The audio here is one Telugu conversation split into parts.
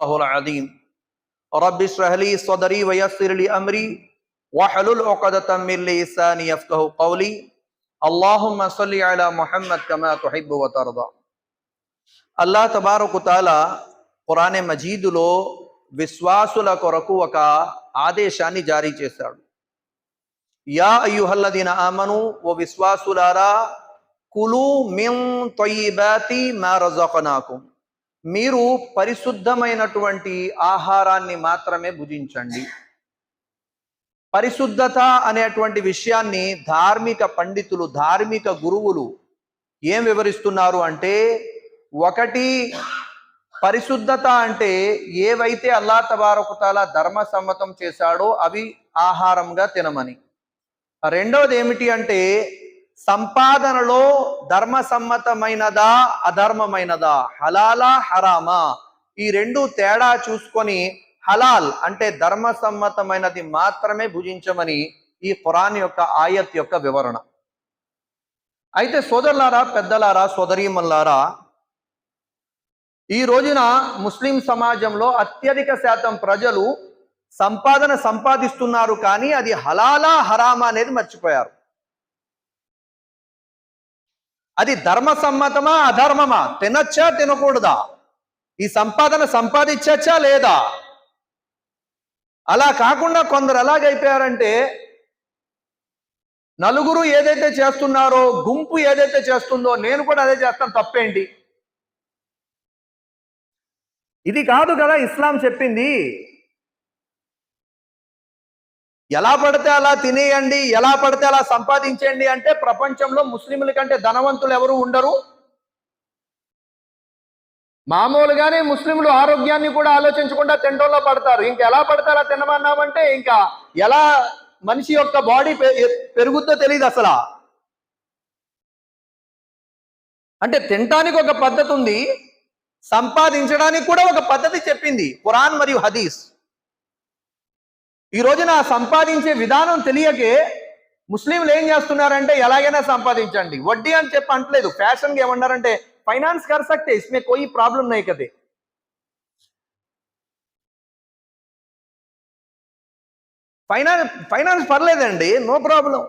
الله العظيم رب اشرح لي صدري ويسر لي امري واحلل عقدة من لساني يفقهوا قولي اللهم صل على محمد كما تحب وترضى అల్లా తబారకు తాలా ఖురాన్ మజీదులో విశ్వాసుల కొరకు ఒక ఆదేశాన్ని జారీ చేశాడు యా అయ్యుహల్లదీన ఆమను ఓ విశ్వాసులారా కులు మిన్ తొయ్యిబాతి మా రజకనాకుం మీరు పరిశుద్ధమైనటువంటి ఆహారాన్ని మాత్రమే భుజించండి. పరిశుద్ధత అనేటువంటి విషయాన్ని ధార్మిక పండితులు ధార్మిక గురువులు ఏం వివరిస్తున్నారు అంటే ఒకటి పరిశుద్ధత అంటే ఏవైతే అల్లా తబారకుతాల ధర్మ సమ్మతం చేశాడో అవి ఆహారంగా తినమని. రెండవది ఏమిటి అంటే సంపాదనలో ధర్మ సమ్మతమైనదా అధర్మమైనదా? హలాలా హరామా? ఈ రెండు తేడా చూసుకొని హలాల్ అంటే ధర్మ సమ్మతమైనది మాత్రమే భుజించమని ఈ ఖురాన్ యొక్క ఆయత్ యొక్క వివరణ. అయితే సోదరులారా పెద్దలారా సోదరీమల్లారా ఈ రోజున ముస్లిం సమాజంలో అత్యధిక శాతం ప్రజలు సంపాదన సంపాదిస్తున్నారు కానీ అది హలాలా హరామా అనేది మర్చిపోయారు. అది ధర్మ సమ్మతమా అధర్మమా? తినచ్చా తినకూడదా? ఈ సంపాదన సంపాదించచ్చా లేదా? అలా కాకుండా కొందరు ఎలాగైపోయారంటే నలుగురు ఏదైతే చేస్తున్నారో గుంపు ఏదైతే చేస్తుందో నేను కూడా అదే చేస్తాను తప్పేంటి? ఇది కాదు కదా ఇస్లాం చెప్పింది. ఎలా పడితే అలా తినేయండి ఎలా పడితే అలా సంపాదించండి అంటే ప్రపంచంలో ముస్లింల కంటే ధనవంతులు ఎవరు ఉండరు. మామూలుగానే ముస్లింలు ఆరోగ్యాన్ని కూడా ఆలోచించకుండా తినడంలో పడతారు. ఇంకా ఎలా పడితే అలా తినమన్నామంటే ఇంకా ఎలా మనిషి యొక్క బాడీ పెరుగుద్దో తెలియదు అసలు. అంటే తినటానికి ఒక పద్ధతి ఉంది సంపాదించడానికి కూడా ఒక పద్ధతి చెప్పింది ఖురాన్ మరియు హదీస్. ఈ రోజున సంపాదించే విధానం తెలియకే ముస్లింలు ఏం చేస్తున్నారంటే ఎలాగైనా సంపాదించండి. వడ్డీ అని చెప్పి అంటలేదు. ఫ్యాషన్గా ఏమన్నారంటే ఫైనాన్స్ కర్ సక్తే ఇస్మే కోయి ప్రాబ్లం నై కదే. ఫైనాన్స్ ఫైనాన్స్ పర్లేదండి నో ప్రాబ్లం.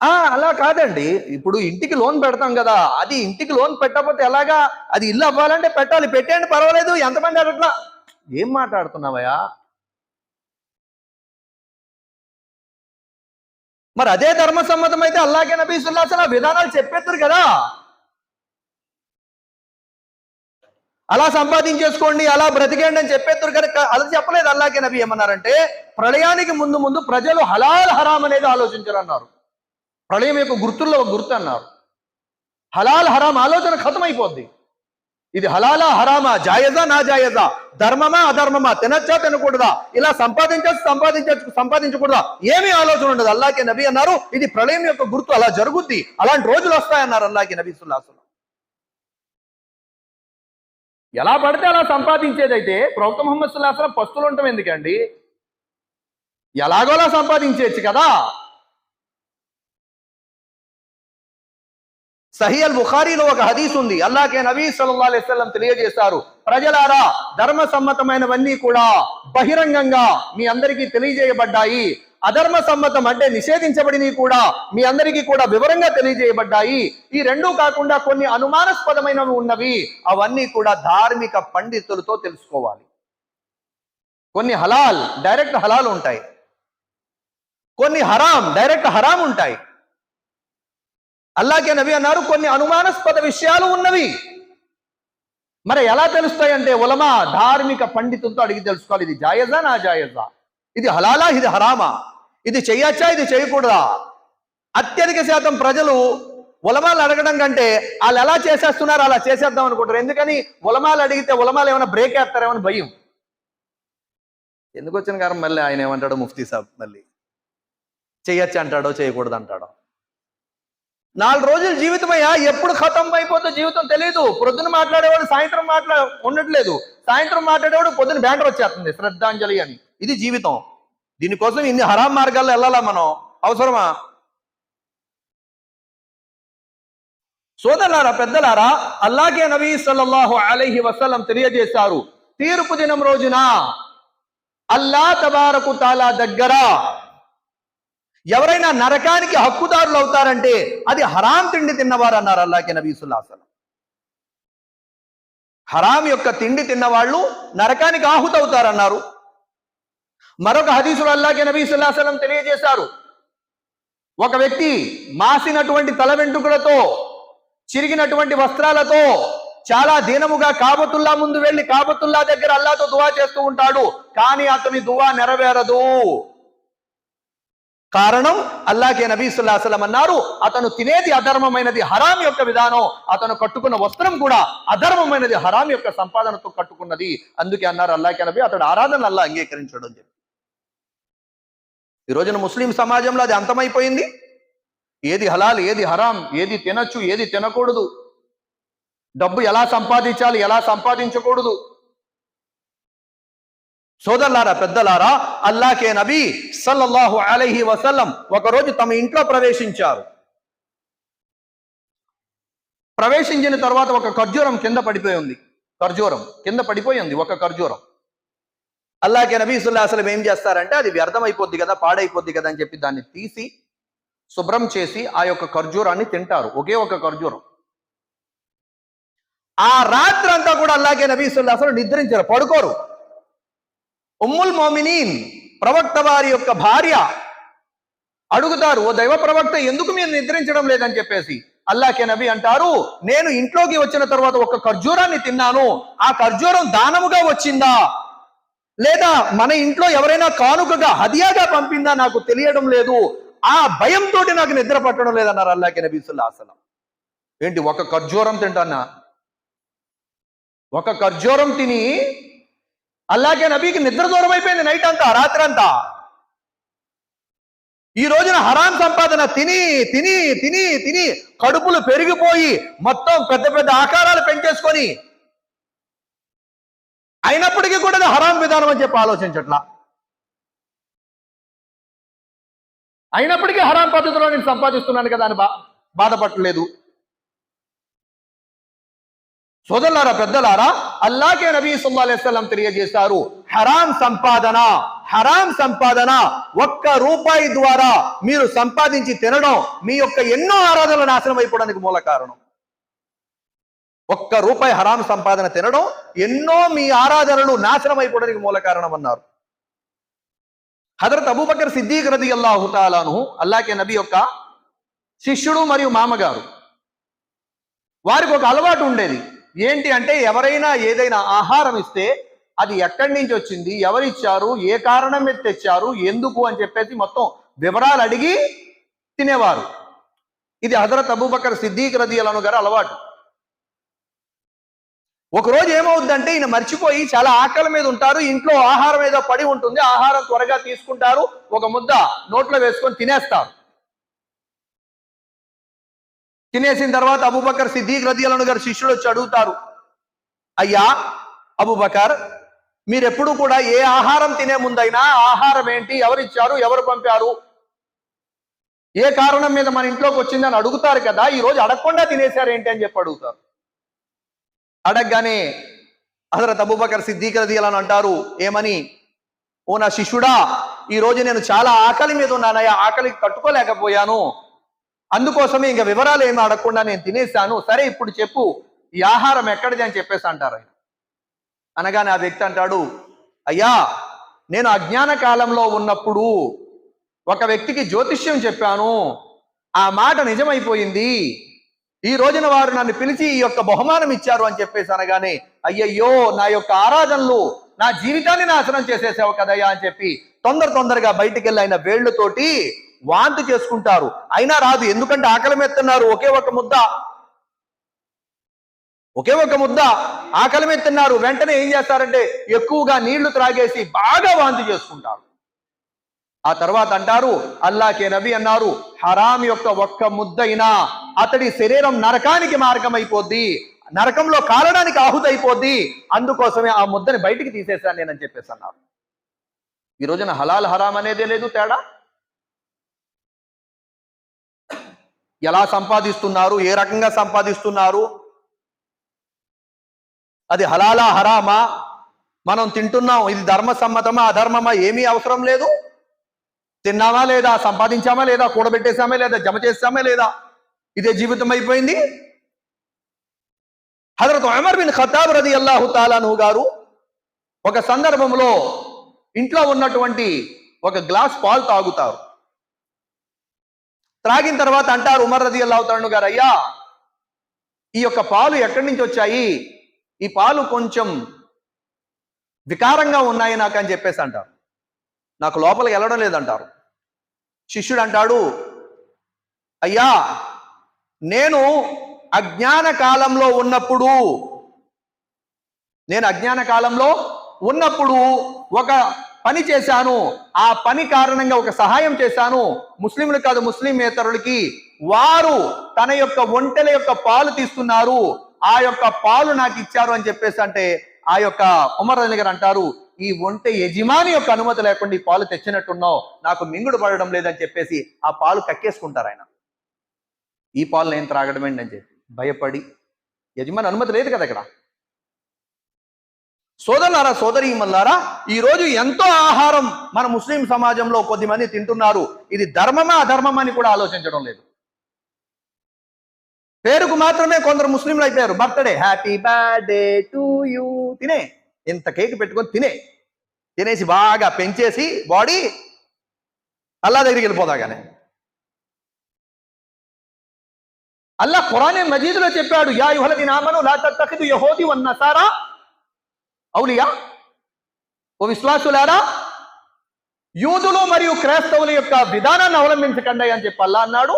అలా కాదండి. ఇప్పుడు ఇంటికి లోన్ పెడతాం కదా అది ఇంటికి లోన్ పెట్టకపోతే ఎలాగా? అది ఇల్లు అవ్వాలంటే పెట్టాలి. పెట్టేయండి పర్వాలేదు. ఎంతమంది అట్లా? ఏం మాట్లాడుతున్నావయ్యా? మరి అదే ధర్మ సమ్మతం అయితే అల్లాకే నబీ సుల్లాసన విధానాలు చెప్పేస్తారు కదా. అలా సంపాదించేసుకోండి అలా బ్రతికేయండి అని చెప్పేస్తారు కదా. అది చెప్పలేదు అల్లాగే నబీ ఏమన్నారంటే ప్రళయానికి ముందు ముందు ప్రజలు హలాల్ హరాం అనేది ఆలోచించరు అన్నారు ప్రళయం యొక్క గుర్తుల్లో ఒక గుర్తు అన్నారు. హలాల్ హరాం ఆలోచన ఖతం అయిపోద్ది ఇది హలాలా హరామా జాయజా నా జాయజా ధర్మమా అధర్మమా తినచ్చా తినకూడదా ఇలా సంపాదించచ్చు సంపాదించచ్చు సంపాదించకూడదా ఏమీ ఆలోచన ఉండదు. అల్లాకే నబీ అన్నారు ఇది ప్రళయం యొక్క గుర్తు అలా జరుగుద్ది అలాంటి రోజులు వస్తాయన్నారు అల్లాకే నబీ సుల్లాసులు ఎలా పడితే అలా సంపాదించేదైతే ప్రవక్త మొహమ్మద్ సుల్లాసలం పస్తులు ఉండటం ఎందుకండి? ఎలాగోలా సంపాదించేయచ్చు కదా? సహీ అల్ బుఖారీలో ఒక హదీస్ ఉంది. అల్లాకే నబీ సల్లల్లాహు అలైహి తెలియజేశారు. ప్రజలారా ధర్మ సమ్మతమైనవన్నీ కూడా బహిరంగంగా మీ అందరికీ తెలియజేయబడ్డాయి. అధర్మ సమ్మతం అంటే నిషేధించబడినవి కూడా మీ అందరికీ కూడా వివరంగా తెలియజేయబడ్డాయి. ఈ రెండూ కాకుండా కొన్ని అనుమానాస్పదమైనవి ఉన్నవి. అవన్నీ కూడా ధార్మిక పండితులతో తెలుసుకోవాలి. కొన్ని హలాల్ డైరెక్ట్ హలాల్ ఉంటాయి. కొన్ని హరాం డైరెక్ట్ హరాం ఉంటాయి. అల్లాకే నబి అన్నారు కొన్ని అనుమానాస్పద విషయాలు ఉన్నవి. మరి ఎలా తెలుస్తాయంటే ఉలమా ధార్మిక పండితులతో అడిగి తెలుసుకోవాలి ఇది జాయజా నా జాయజా? ఇది హలాలా ఇది హరామా? ఇది చెయ్యొచ్చా ఇది చేయకూడదా అత్యధిక శాతం ప్రజలు ఉలమాలు అడగడం కంటే వాళ్ళు ఎలా చేసేస్తున్నారు అలా చేసేద్దాం అనుకుంటారు. ఎందుకని? ఉలమాలు అడిగితే ఉలమాలు ఏమైనా బ్రేక్ వేస్తారేమని భయం. ఎందుకు వచ్చిన కారణం మళ్ళీ ఆయన ఏమంటాడో ముఫ్తీ సాబ్ మళ్ళీ? చేయొచ్చు అంటాడో చేయకూడదు అంటాడో? నాలుగు రోజుల జీవితం అయ్యా ఎప్పుడు ఖతం అయిపోతే జీవితం తెలియదు ప్రొద్దున మాట్లాడేవాడు సాయంత్రం మాట్లా ఉండట్లేదు. సాయంత్రం మాట్లాడేవాడు పొద్దున బ్యాండర్ వచ్చేస్తుంది శ్రద్ధాంజలి అని. ఇది జీవితం. దీనికోసం ఇన్ని హరాం మార్గాల్లో వెళ్ళాలా మనం? అవసరమా? సోదరులారా పెద్దలారా అల్లాగే నబీ సల్లల్లాహు అలైహి వసల్లం తెలియజేశారు తీర్పు దినం రోజున అల్లా తబారకు తాలా దగ్గర ఎవరైనా నరకానికి హక్కుదారులు అవుతారంటే అది హరాం తిండి తిన్నవారు అన్నారు అల్లాకి నబీసుల్లాసలం హరాం యొక్క తిండి తిన్నవాళ్ళు నరకానికి ఆహుతవుతారన్నారు. మరొక హదీసులు అల్లాకి నబీసుల్లాసలం తెలియజేశారు. ఒక వ్యక్తి మాసినటువంటి తల వెంట్రుకలతో చిరిగినటువంటి వస్త్రాలతో చాలా దీనముగా కాబతుల్లా ముందు వెళ్ళి కాబతుల్లా దగ్గర అల్లాతో దువా చేస్తూ ఉంటాడు. కానీ అతని దువా నెరవేరదు. కారణం అల్లాకే నబీ సుల్లాహలం అన్నారు. అతను తినేది అధర్మమైనది హరాం యొక్క విధానం అతను కట్టుకున్న వస్త్రం కూడా అధర్మమైనది హరాం యొక్క సంపాదనతో కట్టుకున్నది. అందుకే అన్నారు అల్లాకే నబీ అతడు ఆరాధన అల్లా అంగీకరించడం చెప్పి. ఈ రోజున ముస్లిం సమాజంలో అది అంతమైపోయింది. ఏది హలాల్ ఏది హరాం ఏది తినచ్చు ఏది తినకూడదు. డబ్బు ఎలా సంపాదించాలి ఎలా సంపాదించకూడదు. సోదరులారా పెద్దలారా అల్లాకే నబీ సల్లల్లాహు అలహి వసల్లం ఒకరోజు తమ ఇంట్లో ప్రవేశించారు. ప్రవేశించిన తర్వాత ఒక ఖర్జూరం కింద పడిపోయి ఉంది. ఖర్జూరం కింద పడిపోయి ఉంది ఒక ఖర్జూరం. అల్లాకే నబీ సుల్లా అసలు ఏం చేస్తారంటే అది వ్యర్థమైపోద్ది కదా పాడైపోద్ది కదా అని చెప్పి దాన్ని తీసి శుభ్రం చేసి ఆ యొక్క ఖర్జూరాన్ని తింటారు. ఒకే ఒక ఖర్జూరం. ఆ రాత్రి అంతా కూడా అల్లాకే నబీ సుల్లా అసలు నిద్రించారు పడుకోరు. ఉమ్ముల్ మోమినీన్ ప్రవక్త వారి యొక్క భార్య. అడుగుతారు ఓ దైవ ప్రవక్త ఎందుకు మీరు నిద్రించడం లేదని చెప్పేసి? అల్లాకే నబి అంటారు నేను ఇంట్లోకి వచ్చిన తర్వాత ఒక ఖర్జూరాన్ని తిన్నాను. ఆ ఖర్జూరం దానముగా వచ్చిందా? లేదా మన ఇంట్లో ఎవరైనా కానుకగా హదియాగా పంపిందా? నాకు తెలియడం లేదు. ఆ భయంతో నాకు నిద్ర పట్టడం లేదన్నారు అల్లాకే నబీ సుల్లాసలం ఏంటి ఒక ఖర్జూరం తింటానా? ఒక ఖర్జూరం తిని అలాగే నబీకి నిద్ర దూరం అయిపోయింది నైట్ అంతా రాత్రి అంతా. ఈ రోజున హరాం సంపాదన తిని తిని తిని తిని కడుపులు పెరిగిపోయి మొత్తం పెద్ద పెద్ద ఆకారాలు పెంచేసుకొని అయినప్పటికీ కూడా అది హరాం విధానం అని చెప్పి ఆలోచించట్లా. అయినప్పటికీ హరాం పద్ధతిలో నేను సంపాదిస్తున్నాను కదా అని బా బాధపడలేదు సోదరులారా పెద్దలారా అల్లాకే నబీ సుల్లా అలైస్లం తెలియజేశారు హరాం సంపాదన హరాం సంపాదన ఒక్క రూపాయి ద్వారా మీరు సంపాదించి తినడం మీ యొక్క ఎన్నో ఆరాధనలు నాశనం అయిపోవడానికి మూల కారణం. ఒక్క రూపాయి హరాం సంపాదన తినడం ఎన్నో మీ ఆరాధనలు నాశనం అయిపోవడానికి మూల కారణం అన్నారు హజరత్ అబూబకర్ సిద్దీక్ రది అల్లాహుతాలాను అల్లాకే నబీ యొక్క శిష్యుడు మరియు మామగారు. వారికి ఒక అలవాటు ఉండేది. ఏంటి అంటే ఎవరైనా ఏదైనా ఆహారం ఇస్తే అది ఎక్కడి నుంచి వచ్చింది ఎవరిచ్చారు ఏ కారణం మీద తెచ్చారు ఎందుకు అని చెప్పేసి మొత్తం వివరాలు అడిగి తినేవారు. ఇది హజరత్ అబూబకర్ సిద్దీక్ రదియలను గారు అలవాటు. ఒకరోజు ఏమవుద్దంటే ఈయన మర్చిపోయి చాలా ఆకలి మీద ఉంటారు ఇంట్లో ఆహారం ఏదో పడి ఉంటుంది ఆహారం త్వరగా తీసుకుంటారు ఒక ముద్ద నోట్లో వేసుకొని తినేస్తారు. తినేసిన తర్వాత అబుబకర్ సిద్దీక్ రదియలను గారు శిష్యుడు వచ్చి అడుగుతారు అయ్యా అబుబకర్ మీరెప్పుడు కూడా ఏ ఆహారం తినే ముందైనా ఆహారం ఏంటి? ఎవరిచ్చారు? ఎవరు పంపారు? ఏ కారణం మీద మన ఇంట్లోకి వచ్చిందని అడుగుతారు కదా ఈ రోజు అడగకుండా తినేశారు ఏంటి? అని చెప్పి అడుగుతారు. అడగగానే హజరత్ అబూబకర్ సిద్దీక్ రదియలను అంటారు ఏమని? ఓ నా శిష్యుడా ఈ రోజు నేను చాలా ఆకలి మీద ఉన్నానయ్యా ఆకలికి తట్టుకోలేకపోయాను. అందుకోసమే ఇంకా వివరాలు ఏమి అడగకుండా నేను తినేశాను. సరే ఇప్పుడు చెప్పు ఈ ఆహారం ఎక్కడిది అని చెప్పేసి అంటారు ఆయన. అనగానే ఆ వ్యక్తి అంటాడు అయ్యా నేను అజ్ఞాన కాలంలో ఉన్నప్పుడు ఒక వ్యక్తికి జ్యోతిష్యం చెప్పాను. ఆ మాట నిజమైపోయింది. ఈ రోజున వారు నన్ను పిలిచి ఈ యొక్క బహుమానం ఇచ్చారు అని చెప్పేసి అనగానే అయ్యయ్యో నా యొక్క ఆరాధనలు నా జీవితాన్ని నాశనం చేసేసావు కదయ్యా అని చెప్పి తొందర తొందరగా బయటికి వెళ్ళి ఆయన వేళ్ళతోటి వాంతి చేసుకుంటారు. అయినా రాదు. ఎందుకంటే ఆకలి మెత్తున్నారు. ఒకే ఒక ముద్ద. ఒకే ఒక ముద్ద. ఆకలి మీద వెంటనే ఏం చేస్తారంటే ఎక్కువగా నీళ్ళు త్రాగేసి బాగా వాంతి చేసుకుంటారు. ఆ తర్వాత అంటారు అల్లాకే నబి అన్నారు హరాం యొక్క ఒక్క ముద్దైనా అతడి శరీరం నరకానికి మార్గం అయిపోద్ది నరకంలో కాలడానికి ఆహుతైపోద్ది. అందుకోసమే ఆ ముద్దని బయటికి తీసేశాను నేనని చెప్పేసి అన్నారు. ఈ రోజున హలాల్ హరాం అనేదే లేదు తేడా? ఎలా సంపాదిస్తున్నారు ఏ రకంగా సంపాదిస్తున్నారు? అది హలాలా హరామా? మనం తింటున్నాం ఇది ధర్మ సమ్మతమా అధర్మమా? ఏమీ అవసరం లేదు. తిన్నామా లేదా? సంపాదించామా లేదా? కూడబెట్టేశామా లేదా? జమ చేసామా లేదా? ఇదే జీవితం అయిపోయింది. హజరత్ అమర్ బిన్ ఖతాబ్ రది అల్లాహు తాలాను గారు ఒక సందర్భంలో ఇంట్లో ఉన్నటువంటి ఒక గ్లాస్ పాలు తాగుతారు. త్రాగిన తర్వాత అంటారు ఉమర్ రది అల్లాహు తాలను గారు అయ్యా ఈ యొక్క పాలు ఎక్కడి నుంచి వచ్చాయి? ఈ పాలు కొంచెం వికారంగా ఉన్నాయి నాకు అని చెప్పేసి అంటారు. నాకు లోపలికి వెళ్ళడం లేదంటారు. శిష్యుడు అంటాడు అయ్యా నేను అజ్ఞాన కాలంలో ఉన్నప్పుడు నేను అజ్ఞాన కాలంలో ఉన్నప్పుడు ఒక పని చేశాను. ఆ పని కారణంగా ఒక సహాయం చేశాను. ముస్లింలు కాదు ముస్లిమేతరులకి వారు తన యొక్క ఒంటెల యొక్క పాలు తీస్తున్నారు. ఆ యొక్క పాలు నాకు ఇచ్చారు అని చెప్పేసి అంటే ఆ యొక్క ఉమర్ అలీ గారు అంటారు ఈ ఒంటె యజమాని యొక్క అనుమతి లేకుండా ఈ పాలు తెచ్చినట్టున్నావు. నాకు మింగుడు పడడం లేదని చెప్పేసి ఆ పాలు కక్కేసుకుంటారు ఆయన. ఈ పాలు నేను త్రాగడం ఏంటి అని చెప్పి భయపడి యజమాని అనుమతి లేదు కదా ఇక్కడ. సోదరులారా సోదరి మల్లారా ఈ రోజు ఎంతో ఆహారం మన ముస్లిం సమాజంలో కొద్దిమంది తింటున్నారు. ఇది ధర్మమా అధర్మమా అని కూడా ఆలోచించడం లేదు. పేరుకు మాత్రమే కొందరు ముస్లింలు అయిపోయారు. Birthday happy birthday to you. తినే ఇంత కేక్ పెట్టుకొని తినే. తినేసి బాగా పెంచేసి బాడీ అల్లా దగ్గరికి వెళ్ళిపోదాగానే. అల్లా ఖురానే మజీదులో చెప్పాడు యా యుహల దినామను లా తత్తఖిదు యహూది వన్ నసారా అవులియా? ఓ విశ్వాసులారా యూదులు మరియు క్రైస్తవుల యొక్క విధానాన్ని అవలంబించకండి అని చెప్పి అల్లా అన్నాడు.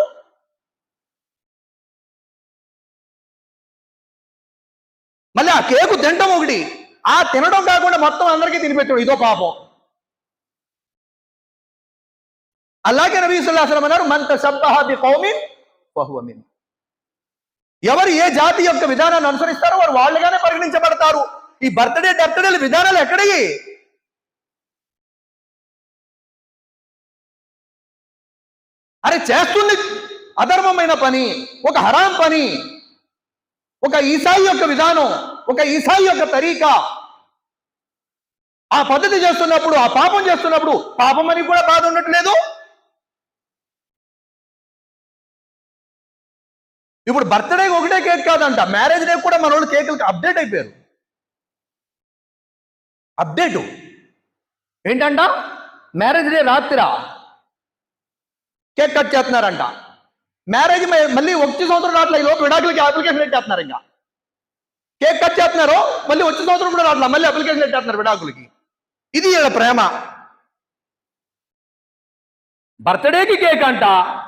మళ్ళీ ఆ కేకు తినడం ఒకటి ఆ తినడం కాకుండా మొత్తం అందరికీ తినిపెట్టాడు. ఇదో పాపం. అలాగే నబీ సుల్లాహం అన్నారు మంత సబ్బహి కౌమిన్ బహువమిన్ ఎవరు ఏ జాతి యొక్క విధానాన్ని అనుసరిస్తారో వారు వాళ్ళుగానే పరిగణించబడతారు. ఈ బర్త్డే బర్త్డేల విధానాలు ఎక్కడయ్యి? అరే చేస్తుంది అధర్మమైన పని ఒక హరాం పని ఒక ఈసాయి యొక్క విధానం ఒక ఈసాయి యొక్క తరీకా. ఆ పద్ధతి చేస్తున్నప్పుడు ఆ పాపం చేస్తున్నప్పుడు పాపం అని కూడా బాధ ఉండట్లేదు? ఇప్పుడు బర్త్డే ఒకటే కేక్ కాదంట. మ్యారేజ్ డే కూడా మన వాళ్ళు కేకులకి అప్డేట్ అయిపోయారు. అప్డేటు. ఏంటంట? మ్యారేజ్ డే రాత్రిరా కేక్ కట్ చేస్తున్నారంట. మ్యారేజ్ మళ్ళీ వచ్చే సంవత్సరం రాట్లా ఈ లోపు విడాకులకి అప్లికేషన్ పెట్టేస్తున్నారు ఇంకా. కేక్ కట్ చేస్తున్నారు మళ్ళీ వచ్చే సంవత్సరం కూడా రాట్లా మళ్ళీ అప్లికేషన్ పెట్టేస్తున్నారు విడాకులకి. ఇది ఈడ ప్రేమ. బర్త్డేకి కేక్ అంట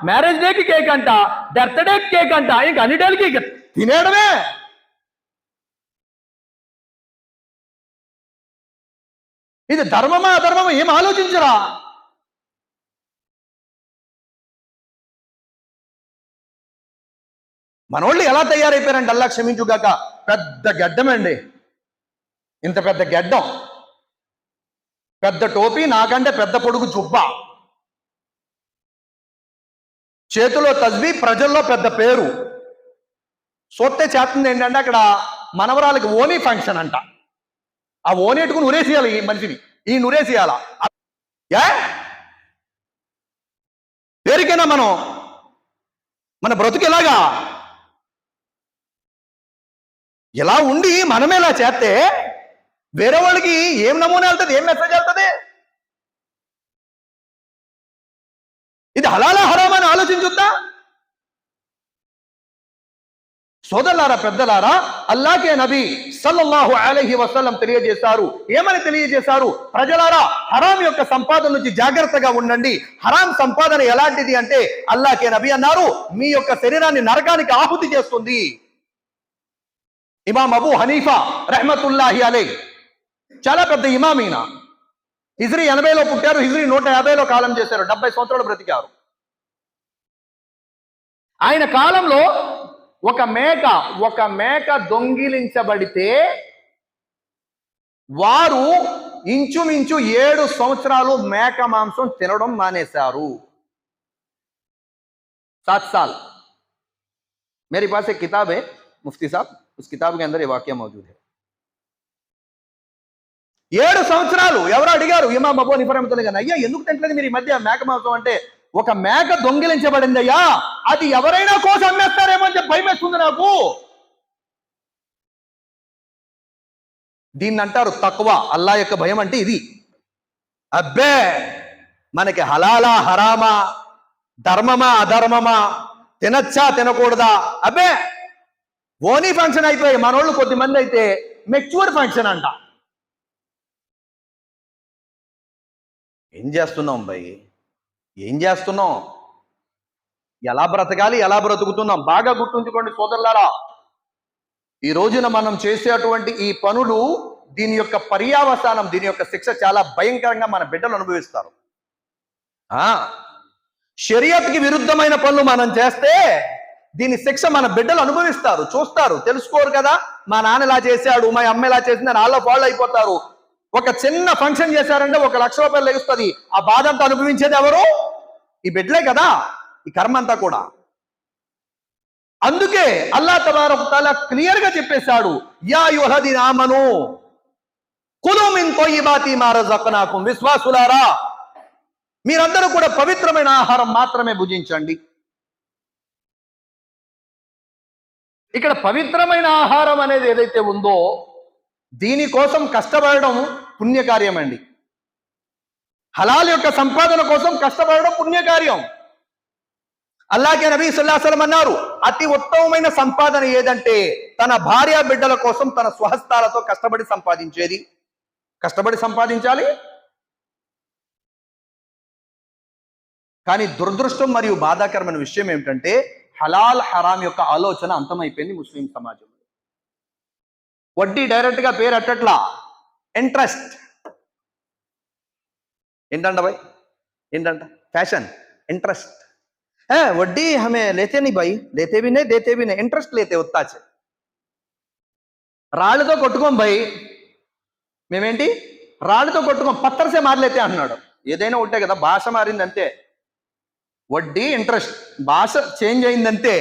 మ్యారేజ్ డేకి కేక్ అంట బర్త్డేకి కేక్ అంట ఇంక అన్ని డేలకి తినేయడమే. ఇది ధర్మమా అధర్మమా? ఏం ఆలోచించరా? మనోళ్ళు ఎలా తయారైపోయారంటే అల్లా క్షమించుగాక. పెద్ద గడ్డమండి. ఇంత పెద్ద గడ్డం. పెద్ద టోపీ నాకంటే పెద్ద పొడుగు జుబ్బ. చేతిలో తజ్వి ప్రజల్లో పెద్ద పేరు. సొత్తే చేస్తుంది ఏంటంటే అక్కడ మనవరాలకి ఓనీ ఫంక్షన్ అంట. ఆ ఓని ఉరేసేయాలి ఈ మనిషిని. ఈ నురేసేయాల. ఏ? పేరుకైనా మనం మన బ్రతుకు ఎలాగా? ఇలా ఉండి మనమే ఇలా చేస్తే వేరే వాళ్ళకి ఏం నమూనా వెళ్తుంది ఏం మెసేజ్ వెళ్తుంది? ఇది హలాలా హరామని ఆలోచించుద్దా? సోదరులారా పెద్దలారా అల్లాకే నబీ సల్లల్లాహు అలహి వసల్లం తెలియజేశారు. ఏమని తెలియజేశారు? ప్రజలారా హరాం యొక్క సంపాదన నుంచి జాగ్రత్తగా ఉండండి. హరాం సంపాదన ఎలాంటిది అంటే అల్లాకే నబీ అన్నారు మీ యొక్క శరీరాన్ని నరకానికి ఆహుతి చేస్తుంది. ఇమాం అబు హనీఫా రహమతుల్లాహి అలై చాలా పెద్ద ఇమామీన హిజ్రీ ఎనభైలో పుట్టారు హిజ్రీ నూట యాభైలో కాలం చేశారు డెబ్బై సంవత్సరాలు బ్రతికారు. ఆయన కాలంలో ఒక మేక ఒక మేక దొంగిలించబడితే వారు ఇంచుమించు ఏడు సంవత్సరాలు మేక మాంసం తినడం మానేశారు సాత్ సాల్ मेरे पास एक किताब है मुफ्ती साहब उस किताब के अंदर ये वाक्य मौजूद है ఏడు సంవత్సరాలు ఎవరు అడిగారు ఇమాం అబూ నిఫరమతులు కానీ అయ్యా ఎందుకు తింటలేదు మీరు ఈ మధ్య మేక మాంసం అంటే ఒక మేక దొంగిలించబడింది అయ్యా అది ఎవరైనా కోసం అమ్మేస్తారేమో అని చెప్పి భయం వేస్తుంది నాకు. దీన్ని అంటారు తక్కువ అల్లా యొక్క భయం అంటే ఇది. అబ్బే మనకి హలాలా హరామా ధర్మమా అధర్మమా తినచ్చా తినకూడదా? అబ్బే ఓనీ ఫంక్షన్ అయిపోయి మనోళ్ళు కొద్దిమంది అయితే మెచ్యూర్ ఫంక్షన్ అంట. ఏం చేస్తున్నాం భయ్ ఏం చేస్తున్నాం ఎలా బ్రతకాలి? ఎలా బ్రతుకుతున్నాం? బాగా గుర్తుంచుకోండి సోదరులారా. ఈ రోజున మనం చేసేటువంటి ఈ పనులు దీని యొక్క పర్యావసానం దీని యొక్క శిక్ష చాలా భయంకరంగా మన బిడ్డలు అనుభవిస్తారు. ఆ షరియత్కి విరుద్ధమైన పనులు మనం చేస్తే దీని శిక్ష మన బిడ్డలు అనుభవిస్తారు చూస్తారు తెలుసుకోరు కదా. మా నాన్న ఇలా చేశాడు మా అమ్మ ఇలా చేసిందని వాళ్ళ ఫాలో అయిపోతారు. ఒక చిన్న ఫంక్షన్ చేశారంటే ఒక లక్ష రూపాయలు లెగుస్తుంది ఆ బాధ అంతా అనుభవించేది ఎవరు? ఈ బిడ్డలే కదా ఈ కర్మ అంతా కూడా. అందుకే అల్లా తబారక్ తాలా క్లియర్గా చెప్పేశాడు యా యుహది నామను కులుమిన్ తొయ్యిబాతి మారజక్కనాకు విశ్వాసులారా. మీరందరూ కూడా పవిత్రమైన ఆహారం మాత్రమే భుజించండి. ఇక్కడ పవిత్రమైన ఆహారం అనేది ఏదైతే ఉందో దీనికోసం కష్టపడడం పుణ్యకార్యం అండి హలాల్ యొక్క సంపాదన కోసం కష్టపడడం పుణ్యకార్యం. అల్లాకే నబీ సుల్లాసలం అన్నారు అతి ఉత్తమమైన సంపాదన ఏదంటే తన భార్య బిడ్డల కోసం తన స్వహస్తాలతో కష్టపడి సంపాదించేది. కష్టపడి సంపాదించాలి. కానీ దురదృష్టం మరియు బాధాకరమైన విషయం ఏమిటంటే హలాల్ హరాం యొక్క ఆలోచన అంతమైపోయింది ముస్లిం సమాజంలో. వడ్డీ డైరెక్ట్గా పేరు అట్టట్లా ఇంట్రెస్ట్ ఏంటంట భాయ్ ఏంటంట ఫ్యాషన్ ఇంట్రెస్ట్ है वड्डी हमें लेते नहीं भाई लेते भी नहीं देते भी नहीं इंटरेस्ट लेते उतना से రాళ్ళతో కొట్టుకోం భయ్ మేమేంటి రాళ్ళతో కొట్టుకోం పత్తరసే మారలేతే అంటున్నాడు ఏదైనా ఉంటే కదా భాష మారింది అంతే వడ్డీ ఇంట్రెస్ట్ భాష చేంజ్ అయిందంతే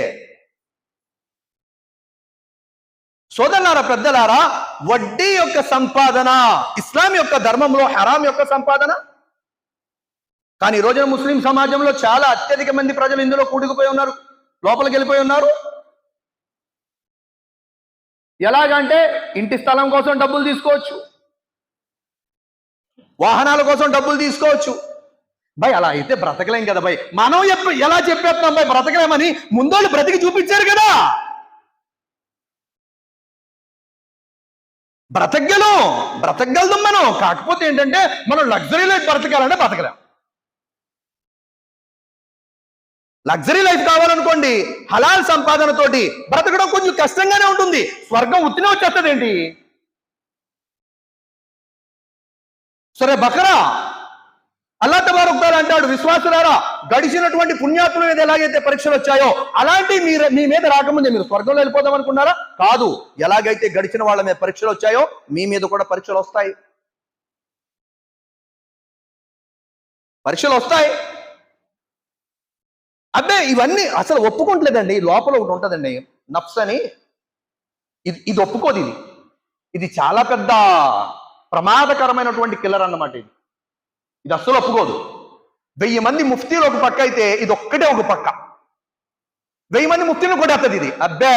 సోదరులారా పెద్దలారా వడ్డీ యొక్క సంపాదన ఇస్లాం యొక్క ధర్మంలో హరాం యొక్క సంపాదన? కానీ ఈ రోజున ముస్లిం సమాజంలో చాలా అత్యధిక మంది ప్రజలు ఇందులో కూడుకుపోయి ఉన్నారు లోపలికి వెళ్ళిపోయి ఉన్నారు. ఎలాగంటే ఇంటి స్థలం కోసం డబ్బులు తీసుకోవచ్చు. వాహనాల కోసం డబ్బులు తీసుకోవచ్చు. భయ్ అలా అయితే బ్రతకలేం కదా భయ్. మనం ఎలా చెప్పేస్తున్నాం భయ్? బ్రతకలేమని ముందోళ్ళు బ్రతికి చూపించారు కదా! బ్రతకగలం బ్రతకగలదు మనం కాకపోతే ఏంటంటే మనం లగ్జరీ లైఫ్ బ్రతకాలంటే బ్రతకలేం. లగ్జరీ లైఫ్ కావాలనుకోండి హలాల్ సంపాదనతోటి బ్రతకడం కొంచెం కష్టంగానే ఉంటుంది. స్వర్గం ఉత్తినే వచ్చేస్తుంది ఏంటి సరే బకరా. అల్లా తబారుక్తాలు అంటాడు విశ్వాసులారా గడిచినటువంటి పుణ్యాత్ముల మీద ఎలాగైతే పరీక్షలు వచ్చాయో అలాంటి మీరు మీ మీద రాకముందే మీరు స్వర్గంలో వెళ్ళిపోదాం అనుకున్నారా? కాదు. ఎలాగైతే గడిచిన వాళ్ళ మీద పరీక్షలు వచ్చాయో మీ మీద కూడా పరీక్షలు వస్తాయి. పరీక్షలు వస్తాయి. అబ్బే ఇవన్నీ అసలు ఒప్పుకుంటలేదండి. లోపల ఒకటి ఉంటుందండి. నఫ్స్ అని. ఇది ఇది ఒప్పుకోదు ఇది. ఇది చాలా పెద్ద ప్రమాదకరమైనటువంటి కిల్లర్ అన్నమాట ఇది. ఇది అస్సలు ఒప్పుకోదు వెయ్యి మంది ముఫ్తీలు ఒక పక్క అయితే ఇది ఒక్కటే ఒక పక్క వెయ్యి మంది ముఫ్తీలు కొట్టేస్తుంది ఇది అబ్బే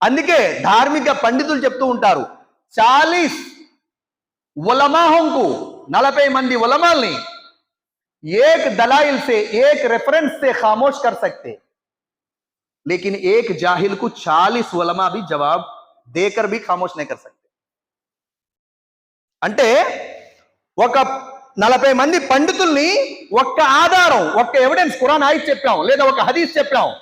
అందుకే ధార్మిక పండితులు చెప్తూ ఉంటారు చాలీస్ ఉలమాహంకు నలభై మంది ఉలమాల్ని एक दलाइल से एक रेफरेंस से खामोश कर सकते लेकिन एक जाहिल को चालीस वलमा भी जवाब देकर भी खामोश नहीं कर सकते అంటే ఒక నలభై మంది పండితుల్ని ఒక్క ఆధారం ఒక్క ఎవిడెన్స్ కురాన్ ఆయి చెప్పాం లేదా ఒక హదీస్ చెప్పాం.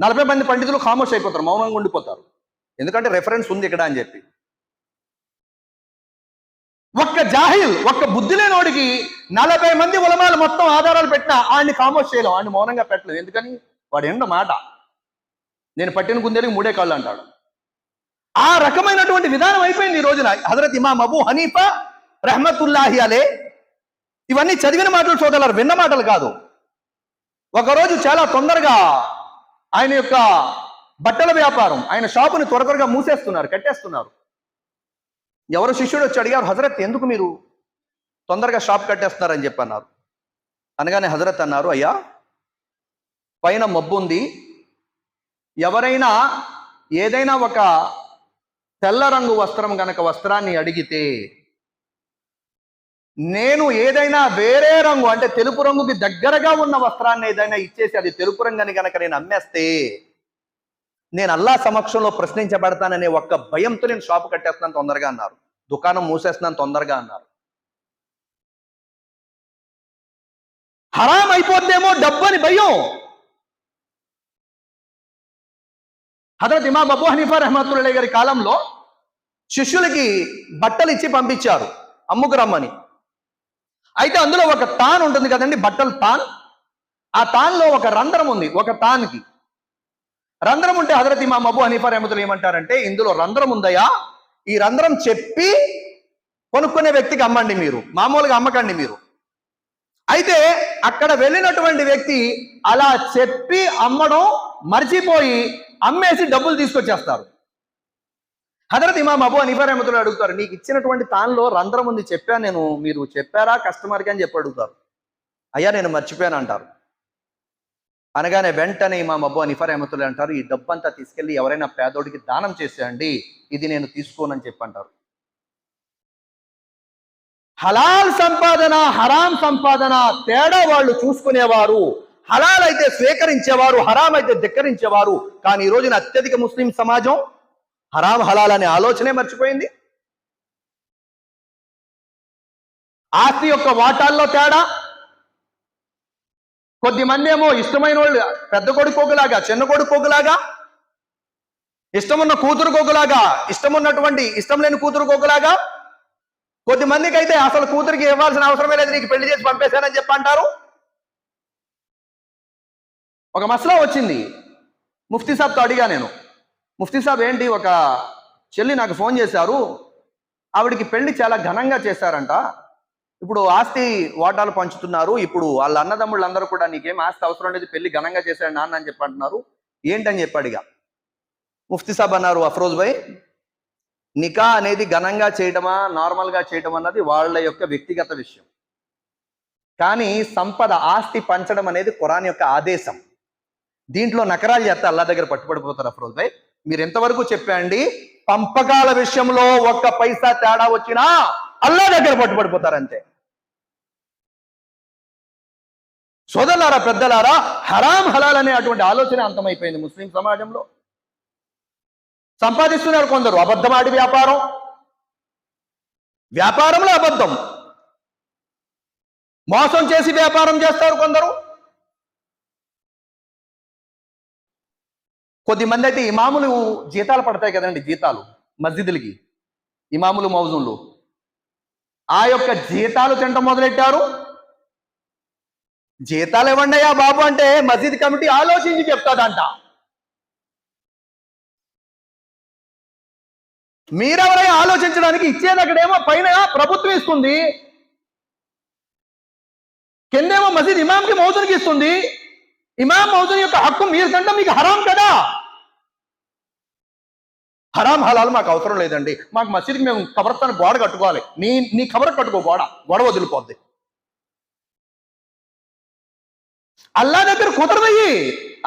నలభై మంది పండితులు ఖామోష్ అయిపోతారు మౌనంగా ఉండిపోతారు. ఎందుకంటే రెఫరెన్స్ ఉంది ఇక్కడ అని చెప్పి. ఒక్క జాహిల్ ఒక్క బుద్ధి లేనోడికి నలభై మంది ఉలమాలు మొత్తం ఆధారాలు పెట్టినా ఆయన్ని కామోష్ చేయలేం ఆయన మౌనంగా పెట్టలేదు. ఎందుకని? వాడు ఎండ మాట. నేను పట్టిన కుందేలికి మూడే కాళ్ళు అంటాడు. ఆ రకమైనటువంటి విధానం అయిపోయింది ఈ రోజున. హజరత్ ఇమాం అబూ హనీఫా రహమతుల్లాహి అలే. ఇవన్నీ చదివిన మాటలు చూడగలరు విన్న మాటలు కాదు. ఒకరోజు చాలా తొందరగా ఆయన యొక్క బట్టల వ్యాపారం ఆయన షాపుని త్వర త్వరగా మూసేస్తున్నారు కట్టేస్తున్నారు. ఎవరు శిష్యుడు వచ్చి అడిగారు హజరత్ ఎందుకు మీరు తొందరగా షాప్ కట్టేస్తున్నారని చెప్పి అన్నారు. అనగానే హజరత్ అన్నారు అయ్యా పైన మబ్బు ఉంది. ఎవరైనా ఏదైనా ఒక తెల్ల రంగు వస్త్రం గనక వస్త్రాన్ని అడిగితే నేను ఏదైనా వేరే రంగు అంటే తెలుపు రంగుకి దగ్గరగా ఉన్న వస్త్రాన్ని ఏదైనా ఇచ్చేసి అది తెలుపు రంగు అని కనుక నేను అమ్మేస్తే నేను అల్లా సమక్షంలో ప్రశ్నించబడతాననే ఒక్క భయంతో నేను షాపు కట్టేస్తున్నాను తొందరగా అన్నారు. దుకాణం మూసేస్తున్నాను తొందరగా అన్నారు. హరాం అయిపోద్దేమో డబ్బు అని భయం. హజరత్ ఇమాం అబూ హనీఫా రహమతుల్లా గారి కాలంలో శిష్యులకి బట్టలు ఇచ్చి పంపించారు అమ్ముకు రమ్మని. అయితే అందులో ఒక తాన్ ఉంటుంది కదండి బట్టలు తాన్. ఆ తాన్లో ఒక రంధ్రం ఉంది ఒక తాన్కి. రంధ్రం ఉంటే హజరత్ ఇమాం మబు హనీఫా రహమతులు ఏమంటారంటే ఇందులో రంధ్రం ఉందయా ఈ రంధ్రం చెప్పి కొనుక్కునే వ్యక్తికి అమ్మండి మీరు మామూలుగా అమ్మకండి మీరు. అయితే అక్కడ వెళ్ళినటువంటి వ్యక్తి అలా చెప్పి అమ్మడం మర్చిపోయి అమ్మేసి డబ్బులు తీసుకొచ్చేస్తారు. హజరత్ ఇమాం అబు అనిఫా రహమతులు అడుగుతారు నీకు ఇచ్చినటువంటి తాన్లో రంధ్రం ఉంది చెప్పాను నేను మీరు చెప్పారా కస్టమర్కి అని చెప్పి అడుగుతారు. అయ్యా నేను మర్చిపోయాను అంటారు. అనగానే వెంటనే ఇమాం అబు అనిఫా రహమతులు అంటారు ఈ డబ్బంతా తీసుకెళ్ళి ఎవరైనా పేదోడికి దానం చేసేయండి ఇది నేను తీసుకోనని చెప్పి అంటారు. హలాల్ సంపాదన హరాం సంపాదన తేడా వాళ్ళు చూసుకునేవారు హలాల్ అయితే స్వీకరించేవారు హరాం అయితే ధిక్కరించేవారు. కానీ ఈ రోజున అత్యధిక ముస్లిం సమాజం హరాం హలాల్ అనే ఆలోచనే మర్చిపోయింది. ఆస్తి యొక్క వాటాల్లో తేడా? కొద్దిమంది ఏమో ఇష్టమైన వాళ్ళు పెద్ద కొడుకు ఒకలాగా చిన్న కొడుకు ఒకలాగా ఇష్టమున్న కూతురు ఒకలాగా ఇష్టమున్నటువంటి ఇష్టం లేని కూతురు ఒకలాగా కొద్ది మందికి అయితే అసలు కూతురికి ఇవ్వాల్సిన అవసరమే లేదు నీకు పెళ్ళి చేసి పంపేశానని చెప్పి అంటారు. ఒక మసలా వచ్చింది. ముఫ్తీ సాబ్తో అడిగా నేను ముఫ్తీ సాబ్ ఏంటి? ఒక చెల్లి నాకు ఫోన్ చేశారు. ఆవిడికి పెళ్ళి చాలా ఘనంగా చేశారంట. ఇప్పుడు ఆస్తి వాటాలు పంచుతున్నారు. ఇప్పుడు వాళ్ళ అన్నదమ్ముళ్ళు అందరూ కూడా నీకేం ఆస్తి అవసరం లేదు పెళ్ళి ఘనంగా చేశాడు నాన్న అని చెప్పి అంటున్నారు. ఏంటని చెప్పి అడిగా ముఫ్తీ సాబ్ అన్నారు అఫ్రోజ్ భాయ్ నికా అనేది ఘనంగా చేయటమా నార్మల్గా చేయటం అన్నది వాళ్ళ యొక్క వ్యక్తిగత విషయం. కానీ సంపద ఆస్తి పంచడం అనేది ఖురాన్ యొక్క ఆదేశం. దీంట్లో నకరాలు చేస్తే అల్లా దగ్గర పట్టుబడిపోతారు అఫ్రోజ్ భాయ్. మీరు ఎంతవరకు చెప్పండి? పంపకాల విషయంలో ఒక్క పైసా తేడా వచ్చినా అల్లా దగ్గర పట్టుబడిపోతారంతే. సోదరులారా పెద్దలారా హరాం హలాల్ అనే అటువంటి ఆలోచన అంతమైపోయింది ముస్లిం సమాజంలో. సంపాదిస్తున్నారు కొందరు అబద్ధమాడి వ్యాపారం. వ్యాపారంలో అబద్ధం. మోసం చేసి వ్యాపారం చేస్తారు కొందరు. కొద్ది మంది అయితే ఇమాములు జీతాలు పడతాయి కదండి జీతాలు మస్జిదులకి ఇమాములు మౌజులు. ఆ యొక్క జీతాలు తినటం మొదలెట్టారు? జీతాలు ఇవ్వండియా బాబు అంటే మసీద్ కమిటీ ఆలోచించి చెప్తాదంట. మీరెవరై ఆలోచించడానికి ఇచ్చేది అక్కడేమో పైన ప్రభుత్వం ఇస్తుంది. కిందేమో మసీద్ ఇమాంకి మౌజునికి ఇస్తుంది. ఇమాం మౌజున్ యొక్క హక్కు మీరు కంటే మీకు హరాం కదా? హరాం హలాలు మాకు అవసరం లేదండి. మాకు మసీద్కి మేము కబరస్తాను గోడ కట్టుకోవాలి. నీ నీ కబర కట్టుకో గోడ. గోడ వదిలిపోద్ది. అల్లా దగ్గర కుదరదయ్యి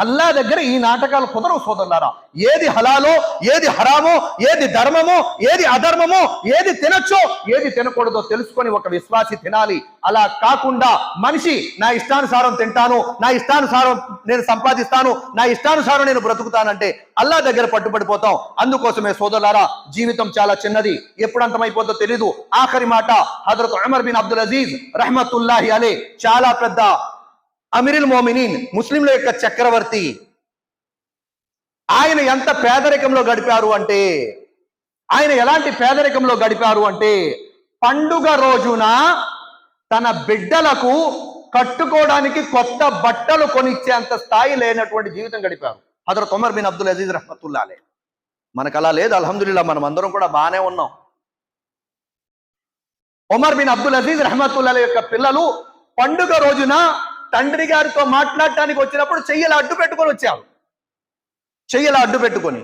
అల్లా దగ్గర ఈ నాటకాలు కుదరవు సోదరులారా. ఏది హలాలో ఏది హరామో ఏది ధర్మమో ఏది అధర్మమో ఏది తినచ్చో ఏది తినకూడదో తెలుసుకొని ఒక విశ్వాసి తినాలి. అలా కాకుండా మనిషి నా ఇష్టానుసారం తింటాను నా ఇష్టానుసారం నేను సంపాదిస్తాను నా ఇష్టానుసారం నేను బ్రతుకుతానంటే అల్లా దగ్గర పట్టుబడిపోతాం. అందుకోసమే సోదరులారా జీవితం చాలా చిన్నది. ఎప్పుడు అంతమైపోతుందో తెలీదు. ఆఖరి మాట హజరత్ అమర్ బిన్ అబ్దుల్ అజీజ్ రహమతుల్లాహి అలే చాలా పెద్ద అమిరిల్ మోమినీన్ ముస్లింల యొక్క చక్రవర్తి. ఆయన ఎంత పేదరికంలో గడిపారు అంటే ఆయన ఎలాంటి పేదరికంలో గడిపారు అంటే పండుగ రోజున తన బిడ్డలకు కట్టుకోవడానికి కొత్త బట్టలు కొనిచ్చేంత స్థాయి లేనటువంటి జీవితం గడిపారు. హజరత్ ఉమర్ బిన్ అబ్దుల్ అజీజ్ రహమతుల్లాలే మనకు అలా లేదు అల్హమ్దుల్లా మనం అందరం కూడా బాగానే ఉన్నాం. ఉమర్ బిన్ అబ్దుల్ అజీజ్ రహమతుల్లాల యొక్క పిల్లలు పండుగ రోజున తండ్రి గారితో మాట్లాడటానికి వచ్చినప్పుడు చెయ్యలా అడ్డు పెట్టుకొని వచ్చావు. చెయ్యలా అడ్డు పెట్టుకొని.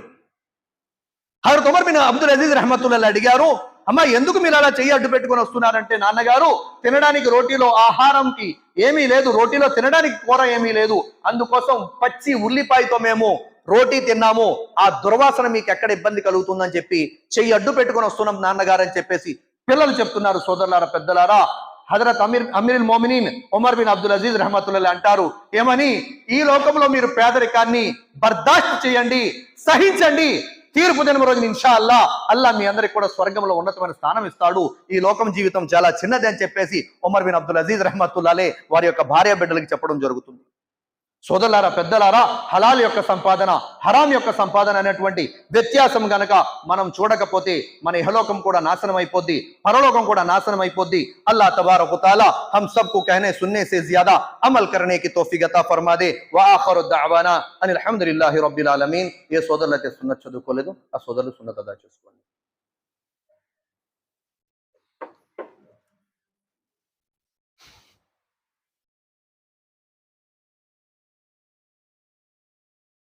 హజరత్ ఉమర్ బిన్ అబ్దుల్ అజీజ్ రహమతుల్లా అడిగారు అమ్మా ఎందుకు మీరు అలా చెయ్యి అడ్డు పెట్టుకొని వస్తున్నారంటే? నాన్నగారు తినడానికి రోటీలో ఆహారంకి ఏమీ లేదు రోటీలో తినడానికి కూర ఏమీ లేదు. అందుకోసం పచ్చి ఉల్లిపాయతో మేము రోటీ తిన్నాము. ఆ దుర్వాసన మీకు ఎక్కడ ఇబ్బంది కలుగుతుందని చెప్పి చెయ్యి అడ్డు పెట్టుకొని వస్తున్నాం నాన్నగారు అని చెప్పేసి పిల్లలు చెప్తున్నారు సోదరులారా పెద్దలారా. హజరత్ అమీర్ అమీర్ మోమినీన్ ఉమర్ బిన్ అబ్దుల్ అజీజ్ రహమతుల్లా అంటారు ఏమని ఈ లోకంలో మీరు పేదరికాన్ని బర్దాస్త్ చేయండి సహించండి తీర్పు దినం రోజున ఇన్షా అల్లా అల్లా మీ అందరికి కూడా స్వర్గంలో ఉన్నతమైన స్థానం ఇస్తాడు. ఈ లోకం జీవితం చాలా చిన్నది అని చెప్పేసి ఉమర్ బిన్ అబ్దుల్ అజీజ్ రహమతుల్లాలే వారి యొక్క భార్య బిడ్డలకి చెప్పడం జరుగుతుంది. సోదరులారా పెద్దలారా హలాల్ యొక్క సంపాదన హరాం యొక్క సంపాదన అనేటువంటి వ్యత్యాసం గనక మనం చూడకపోతే మన ఇహలోకం కూడా నాశనం అయిపోద్ది పరలోకం కూడా నాశనం అయిపోద్ది అల్లా తబారకుతాలా హమ్ సబ్కు కహనే సున్నే సే జ్యాదా అమల్ కరనే కి తోఫీగత ఫర్మాదే వాఖరు దావానా అని అల్హమ్దులిల్లాహి రబ్బిల్ ఆలమీన్. ఏ సోదరులు అయితే సున్నత చదువుకోలేదు ఆ సోదరులు సున్నత అదా చేసుకోండి.